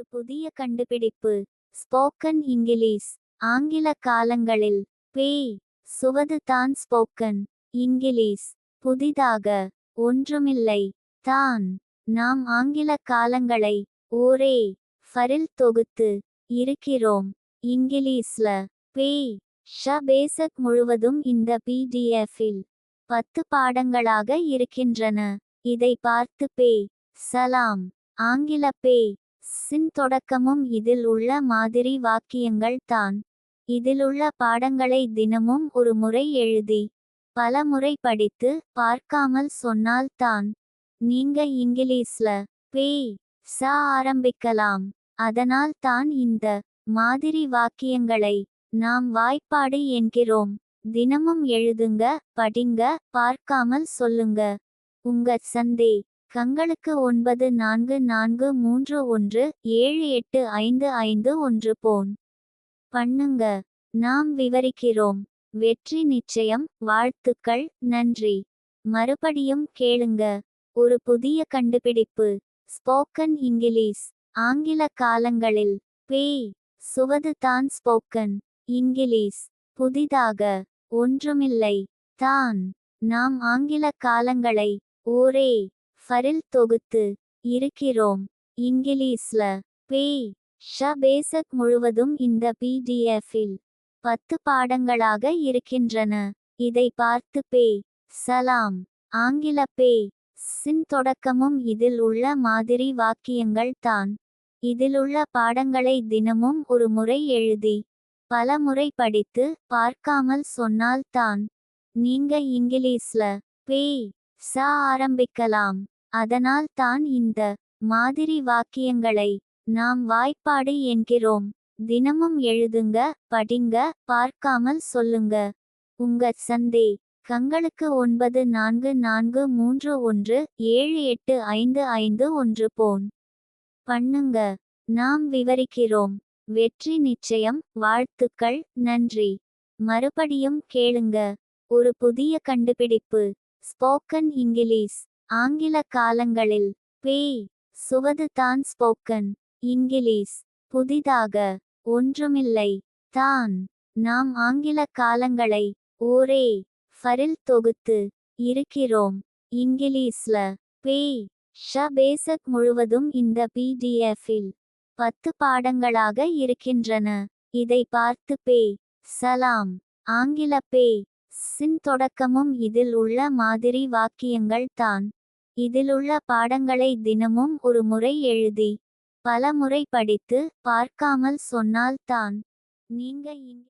ஒரு புதிய கண்டுபிடிப்பு. ஸ்போக்கன் இங்கிலீஷ் ஆங்கில காலங்களில். பேய் சுவது தான் ஸ்போக்கன் இங்கிலீஷ் புதிதாக. ஒன்றுமில்லை. தான் நாம் ஆங்கில காலங்களை. ஒரே ஃபரில் தொகுத்து இருக்கிறோம். இங்கிலீஷ்ல பேய் ஷ பேசக் முழுவதும் இந்த பிடிஎஃபில் பத்து பாடங்களாக இருக்கின்றன. இதை பார்த்து பேய் சலாம் ஆங்கில பேய் சின் தொடக்கமும் இதில் உள்ள மாதிரி வாக்கியங்கள் தான். இதிலுள்ள பாடங்களை தினமும் ஒரு முறை எழுதி பல முறை படித்து பார்க்காமல் சொன்னால் தான். நீங்க இங்கிலீஷ்ல பேய் ச ஆரம்பிக்கலாம். அதனால் தான் இந்த மாதிரி வாக்கியங்களை நாம் வாய்ப்பாடு என்கிறோம். தினமும் எழுதுங்க படிங்க பார்க்காமல் சொல்லுங்க. உங்க சந்தே கங்களுக்கு ஒன்பது நான்கு நான்கு மூன்று ஒன்று ஏழு எட்டு ஐந்து ஐந்து ஒன்று போன். பண்ணுங்க. நாம் விவரிக்கிறோம். வெற்றி நிச்சயம். வாழ்த்துக்கள். நன்றி. மறுபடியும் கேளுங்க. ஒரு புதிய கண்டுபிடிப்பு. Spoken English. ஆங்கில காலங்களில். பேய் சுவது தான் ஸ்போக்கன். இங்கிலீஷ். புதிதாக. ஒன்றுமில்லை. தான். நாம் ஆங்கில காலங்களை. ஒரே ஃபரில் தொகுத்து இருக்கிறோம். இங்கிலீஷ்ல பேய் ஷ பேசக் முழுவதும் இந்த பிடிஎஃபில் பத்து பாடங்களாக இருக்கின்றன. இதை பார்த்து பேய் சலாம். ஆங்கில பேய் சின் தொடக்கமும் இதில் உள்ள மாதிரி வாக்கியங்கள் தான். இதிலுள்ள பாடங்களை தினமும் ஒரு முறை எழுதி பல முறை படித்து பார்க்காமல் சொன்னால் தான். நீங்க இங்கிலீஷ்ல பேய் ச ஆரம்பிக்கலாம். அதனால் தான் இந்த மாதிரி வாக்கியங்களை நாம் வாய்ப்பாடு என்கிறோம். தினமும் எழுதுங்க படிங்க பார்க்காமல் சொல்லுங்க. உங்க சந்தே கங்களுக்கு ஒன்பது நான்கு நான்கு மூன்று ஒன்று ஏழு எட்டு ஐந்து ஐந்து ஒன்று போன். பண்ணுங்க நாம் விவரிக்கிறோம். வெற்றி நிச்சயம் வாழ்த்துக்கள் நன்றி. மறுபடியும் கேளுங்க. ஒரு புதிய கண்டுபிடிப்பு. Spoken English. ஆங்கில காலங்களில் பேய் சுவது தான் ஸ்போக்கன் இங்கிலீஷ் புதிதாக ஒன்றுமில்லை தான் நாம் ஆங்கில காலங்களை ஒரே ஃபரில் தொகுத்து இருக்கிறோம் இங்கிலீஷ்ல பேய் ஷ பேசக் முழுவதும் இந்த பிடிஎஃபில் பத்து பாடங்களாக இருக்கின்றன இதை பார்த்து பேய் சலாம் ஆங்கில பேய் சின் தொடக்கமும் இதில் உள்ள மாதிரி வாக்கியங்கள் தான். இதிலுள்ள பாடங்களை தினமும் ஒரு முறை எழுதி பல முறை படித்து பார்க்காமல் சொன்னால் தான் நீங்க